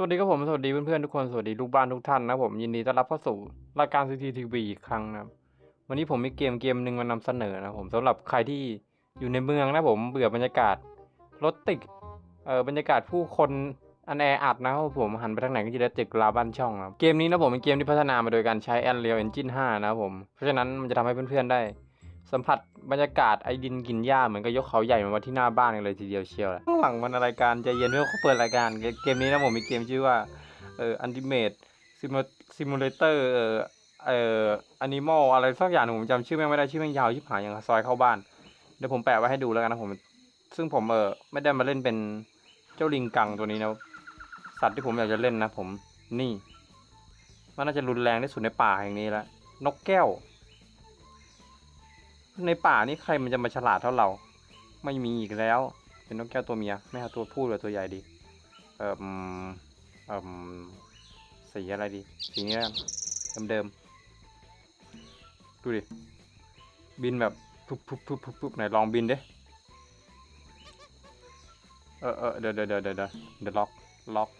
สวัสดีครับผมสวัสดีเพื่อนๆทุกคนสวัสดีลูกบ้านทุกท่านนะผมยินดีต้อนรับเข้าสู่รายการ CCTV อีกครั้งนะครับวันนี้ผมมีเกมเกมหนึ่งมานำเสนอนะผมสำหรับใครที่อยู่ในเมืองนะผมเบื่อบรรยากาศรถติดเอ่อบรรยากาศผู้คนอันแออัดนะครับผมหันไปทางไหนก็จะได้ตึกราบ้านช่องนะครับเกมนี้นะผมเป็นเกมที่พัฒนามาโดยการใช้ Unreal Engine 5 นะครับผมเพราะฉะนั้นมันจะทำให้เพื่อนๆได้ สัมผัสบรรยากาศไอ้ดินกินหญ้าเหมือนกับยกเขาใหญ่มาไว้ที่หน้าบ้านกันเลยทีเดียวเชียวแหละข้างหลังมันรายการใจเย็นเพื่อเขาเปิดรายการเกมนี้นะผมมีเกมชื่อว่าเอ่อ Ultimate Simulator เอ่อเอ่อ Animal อะไรสักอย่างผมจำชื่อแม่งไม่ได้ชื่อแม่งยาวชิบหายอย่างกับซอยเข้าบ้านเดี๋ยวผมแปะไว้ให้ดูแล้วกันนะผมซึ่งผมเออไม่ได้มาเล่นเป็นเจ้าลิงกังตัวนี้นะสัตว์ที่ผมอยากจะเล่นนะผมนี่ มันน่าจะรุนแรงที่สุดในป่าแห่งนี้แล้วนกแก้ว ในป่านี่ใครมันจะมาฉลาดเท่าเรา ไม่มีอีกแล้ว เป็นนกแก้วตัวเมีย ไม่เอาตัวผู้หรือตัวใหญ่ดี เอ่ออืมเอ่อสีอะไรดี สีนี้แล้วกันเดิมดูดิ บินแบบปุ๊บปุ๊บปุ๊บปุ๊บปุ๊บไหนลองบินดิ เออเออเดี๋ยวเดี๋ยวเดี๋ยวเดี๋ยวเดี๋ยวล็อกล็อก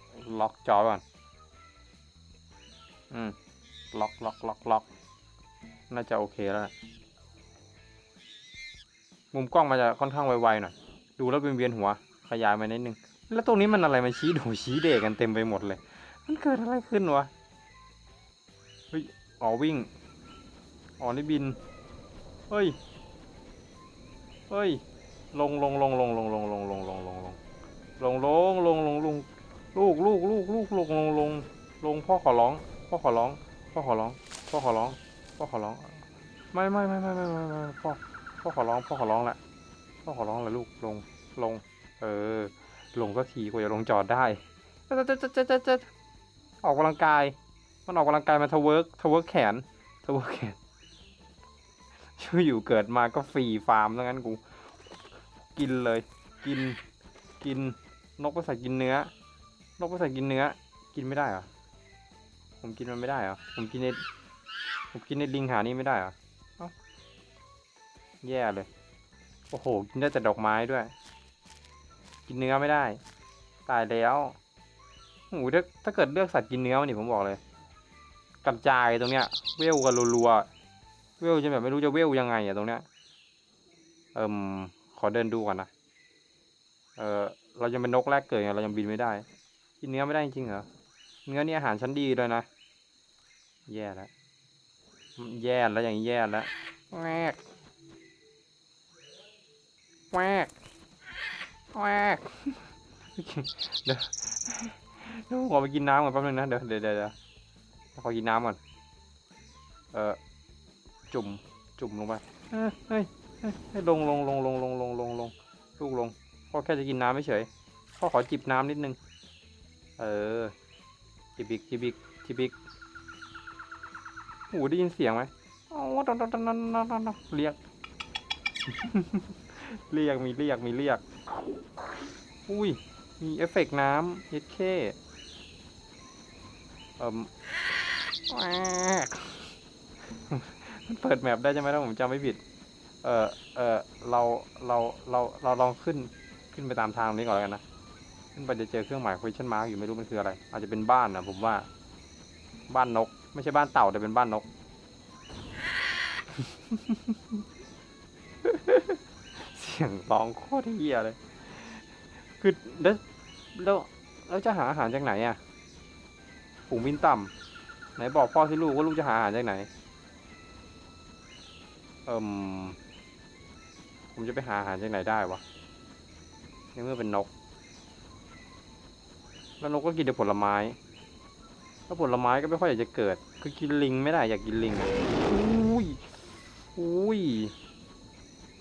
ล็อกจอก่อน อืม ล็อกล็อกล็อกล็อก น่าจะโอเคแล้วล่ะ มุมกล้องมันจะค่อนข้างไวๆหน่อย ดูแล้วเป็นเวียนหัว ขยายมานิดนึง แล้วตรงนี้มันอะไรมาชี้ดูชี้เด็กกันเต็มไปหมดเลย มันเกิดอะไรขึ้นวะ เฮ้ย อ๋อวิ่ง อ๋อนี่บิน เฮ้ย เฮ้ย ลงลงลงลงลงลงลงลงลงลงลงลงลงลงลงลงลูกลูกลูกลูกลงลงลงลงพ่อขอร้อง พ่อขอร้อง พ่อขอร้อง พ่อขอร้อง พ่อขอร้อง ไม่ไม่ไม่ไม่ไม่ไม่ไม่พ่อ พ่อขอร้องพ่อขอร้องแหละพ่อขอร้องแหละลูกลงลง เออ ลงก็ทีกว่าจะลงจอดได้จะจะจะจะจะจออกกำลังกาย มันออกกำลังกายมาทเวิร์กทเวิร์กแขนทเวิร์กแขนช่วยอยู่เกิดมาก็ฟรีฟาร์มทั้งนั้นกู กินเลย กินกินนกก็ใส่กินเนื้อ นกก็ใส่กินเนื้อ กินไม่ได้เหรอผมกินมันไม่ได้เหรอผมกินในผมกินในลิงหานี่ไม่ได้เหรอ แย่เลย โอ้โห กินได้แต่ดอกไม้ด้วย กินเนื้อไม่ได้ ตายแล้วโอ้โหถ้าถ้าเกิดเลือกสัตว์กินเนื้อมันนี่ผมบอกเลยกระจายตรงเนี้ย เวลกันรัวๆ เวลจะแบบไม่รู้จะเวลยังไงอะตรงเนี้ย เอิมขอเดินดูก่อนนะ เออเรายังเป็นนกแรกเกิดไงเรายังบินไม่ได้ กินเนื้อไม่ได้จริงเหรอ เนื้อนี่อาหารชั้นดีเลยนะ แย่แล้ว แย่แล้วอย่างนี้แย่แล้วแวก แวกแวกเดี๋ยวเดี๋ยวผมขอไปกินน้ำก่อนแป๊บนึงนะ เดี๋ยวเดี๋ยวเดี๋ยวขอกินน้ำก่อน เออจุ่ม จุ่มลงไปเอ้ยเฮ้ยเฮ้ยลงลงลงลงลงลงลงลงลูกลงพ่อแค่จะกินน้ำไม่เฉยพ่อขอจิบน้ำนิดนึง เออ จิบิกจิบิกจิบิกโอ้ได้ยินเสียงไหมอ๋อดอนดอนดอนดอนดอนดอนเรียก เรียกมีเรียกมีเรียก อุ้ย มีเอฟเฟกต์น้ำเย็ดเข้เอ่มมันเปิดแมปได้ใช่ไหมถ้าผมจำไม่ผิด เออเออเราเราเราเราลองขึ้นขึ้นไปตามทางนี้ก่อนแล้วกันนะ ขึ้นไปจะเจอเครื่องหมาย question mark อยู่ไม่รู้มันคืออะไร อาจจะเป็นบ้านนะผมว่า บ้านนก ไม่ใช่บ้านเต่าแต่เป็นบ้านนก สียงร้องโคตรเฮียเลย คือแล้วแล้วแล้วจะหาอาหารจากไหนอะฝูงบินต่ำไหนบอกพ่อที่ลูกว่าลูกจะหาอาหารจากไหน เอิมผมจะไปหาอาหารจากไหนได้วะในเมื่อเป็นนก แล้วนกก็กินแต่ผลไม้ แล้วผลไม้ก็ไม่ค่อยอยากจะเกิด คือกินลิงไม่ได้อยากกินลิงอุ้ยอุ้ย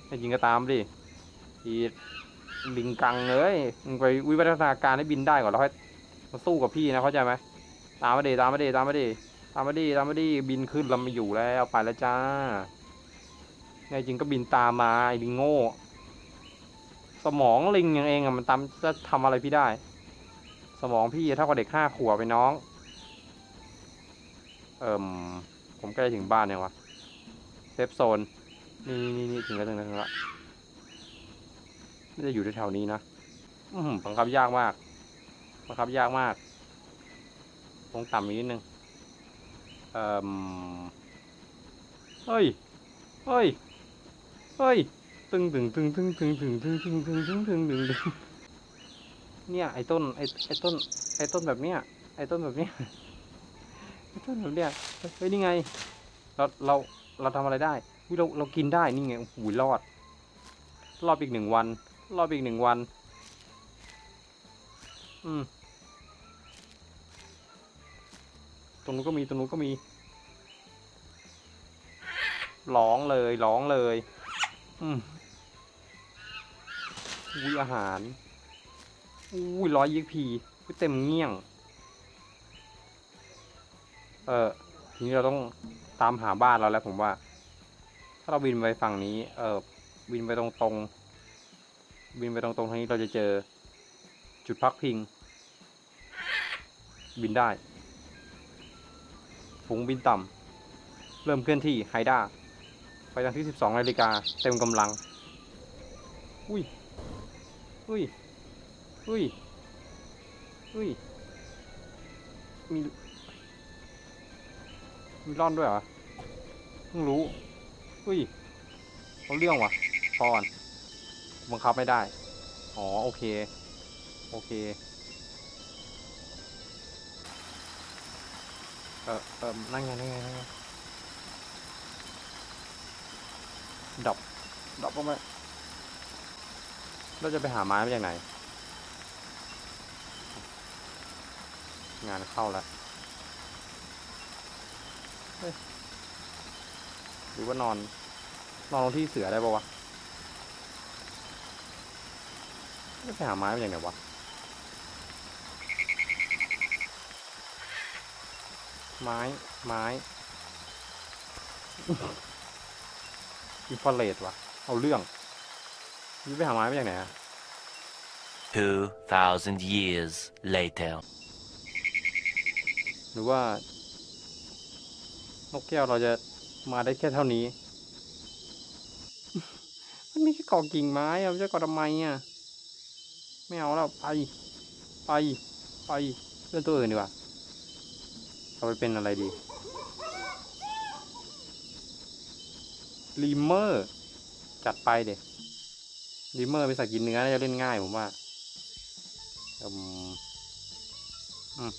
ให้จริงก็ตามดิ อีลิงกังเลยมึงไปวิวัฒนาการให้บินได้ก่อนแล้วค่อยมาสู้กับพี่นะเข้าใจไหมตามมาดิตามมาดิตามมาดิตามมาดิตามมาดิบินขึ้นเราไม่อยู่แล้วไปแล้วจ้าในจริงก็บินตามมาไอ้ลิงโง่ สมองลิงอย่างเองอะมันตามจะทำอะไรพี่ได้ สมองพี่เท่ากับเด็กห้าขวบไปน้อง เอ่มผมใกล้ถึงบ้านยังวะเซฟโซน นี่นี่นี่ถึงแล้วถึงแล้วถึงแล้ว น่าจะอยู่แถวๆนี้นะอืบังคับยากมากบังคับยากมาก ลงต่ำอีกนิดนึง เอ่อเฮ้ย เฮ้ย เฮ้ย ตึงตึงตึงตึงตึงตึงตึงตึงตึงตึงตึงตึงตึงเนี่ยไอ้ต้นไอ้ไอ้ต้นไอ้ต้นแบบเนี้ยไอ้ต้นแบบเนี้ยไอ้ต้นแบบเนี้ยเฮ้ยนี่ไง เราเราเราทำอะไรได้เราเรากินได้นี่ไงโอ้โหรอด รอบอีกหนึ่งวัน รอบอีกหนึ่งวัน อืม ตรงนู้นก็มี ตรงนู้นก็มี ร้องเลย ร้องเลย อืมอุ้ยอาหารอุ้ยร้อยยี่พีเต็มเงี้ยง เออ ทีนี้เราต้องตามหาบ้านเราแล้วผมว่า ถ้าเราบินไปฝั่งนี้ เออบินไปตรงต บินไปตรงตรงๆทางนี้เราจะเจอจุดพักพิง บินได้ ฝูงบินต่ำ เริ่มเคลื่อนที่ไฮด้า ไปทางที่ 12นาฬิกาเต็มกำลัง อุ้ย อุ้ย อุ้ย อุ้ย มี มีร่อนด้วยเหรอ เพิ่งรู้ อุ้ยเอาเรื่องวะพอก่อน บังคับไม่ได้ อ๋อ โอเค โอเค เออเออนั่งไง นั่งไง นั่งไง ดับ ดับลงไปเราจะไปหาไม้มาจากไหน งานเข้าแล้วหรือว่านอน นอนลงที่เสือได้ปะวะ จะไปหาไม้มาจากไหนวะไม้ ไม้อินฟราเรดวะเอาเรื่องนี่ไปหาไม้มาจากไหนอะ2,000 years later. หรือว่านกแก้วเราจะมาได้แค่เท่านี้ มันมีแค่เกาะกิ่งไม้อะมันจะเกาะทำไมอะ ไม่เอาแล้วไป ไป ไปเล่อนตัวอื่นดีกว่าเราไปเป็นอะไรดีลีเมอร์จัดไปเด็กลีเมอร์ไปนสัตว์กินเนื้อน่าจะเล่นง่ายผมว่าอืมอืม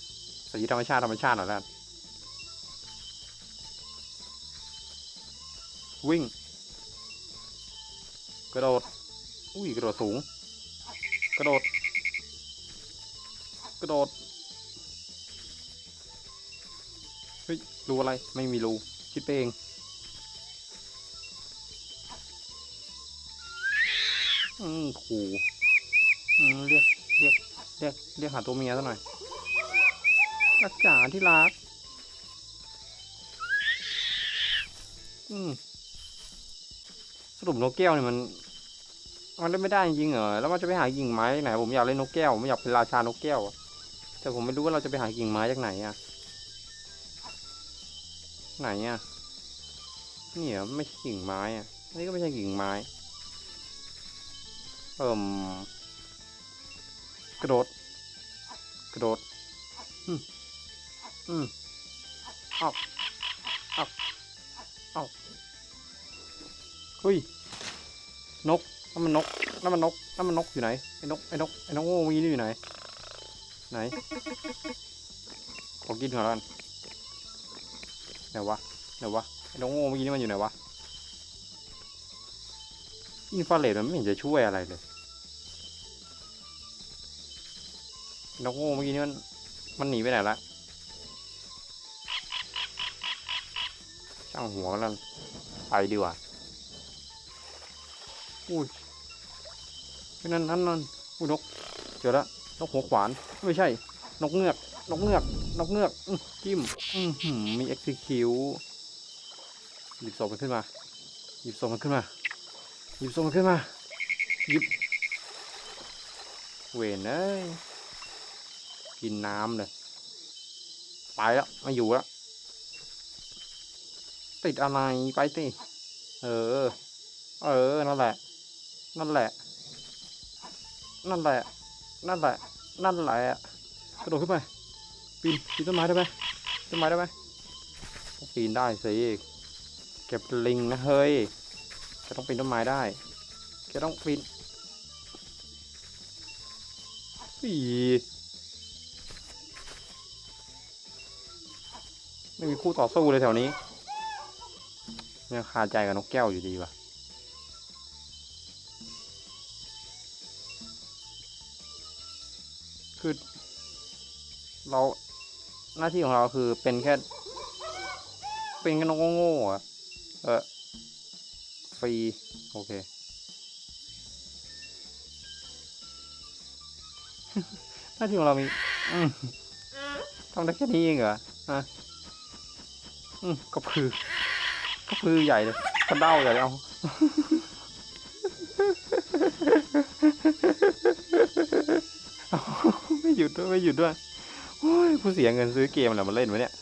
สีธรรมชาติธรรมชาติหน่อยแล้ววิ่ง กระโดด อุ้ย กระโดดสูง กระโดด กระโดด เฮ้ย รูอะไร ไม่มีรู คิดไปเอง อืมขู่อืมเรียก เรียก เรียก เรียกหาตัวเมียซะหน่อย รักจ๋าที่รัก อืมสรุปนกแก้วเนี่ยมัน มันเล่นไม่ได้จริงเหรอ แล้วมันจะไปหากิ่งไม้ไหน ผมอยากเล่นนกแก้วผมอยากเป็นราชานกแก้ว แต่ผมไม่รู้ว่าเราจะไปหากิ่งไม้จากไหนอะไหนอะนี่เหรอไม่ใช่กิ่งไม้อะนนี้ก็ไม่ใช่กิ่งไม้ เอิ่มกระโดดกระโดดอืมอืมเอาเอาเอาเฮ้ยนก นั่นมันนกนั่นมันนกนั่นมันนกอยู่ไหนไอ้นกไอ้นกไอ้นกโง่มีนี่อยู่ไหน ไหนขอกินก่อนแล้วกันไหนวะไหนวะไอ้นกโง่เมื่อกี้นี่มันอยู่ไหนวะอินฟราเรดมันไม่เห็นจะช่วยอะไรเลยนกโง่เมื่อกี้นี่มันมันหนีไปไหนละช่างหัวกันแล้วไปดีกว่าอุ้ย นั่นนั่นนั่นอุ้ยนกเจอแล้วนกหัวขวานไม่ใช่ นกเงือก นกเงือก นกเงือกอื้อจิ้มอือหือมี execute หยิบศพมันขึ้นมา หยิบศพมันขึ้นมา หยิบศพมันขึ้นมา หยิบ เวนเอ้ยกินน้ำเลยไปแล้วไม่อยู่แล้วติดอะไรไปสิเออ เออ นั่นแหละ นั่นแหละ นั่นแหละ นั่นแหละ นั่นแหละกระโดดขึ้นไป ปีน ปีนต้นไม้ได้ไหมต้นไม้ได้ไหมปีนได้สิเก็บลิงนะเฮ้ยแกต้องปีนต้นไม้ได้แกต้องปีนปีไม่มีคู่ต่อสู้เลยแถวนี้ยังคาใจกับนกแก้วอยู่ดีว่ะ คือ เราหน้าที่ของเราคือเป็นแค่ เป็นแค่นกโง่ๆอะเออฟรี โอเค หน้าที่ของเรามีอืทำได้แค่นี้เองเหรอฮะอืมก็พือก็พือใหญ่เลยกระเด้าใหญ่เลยเอาเอา ไม่หยุดด้วยไม่หยุดด้วยโอ้ยกูเสียเงินซื้อเกมอะไรมาเล่นวะเนี่ย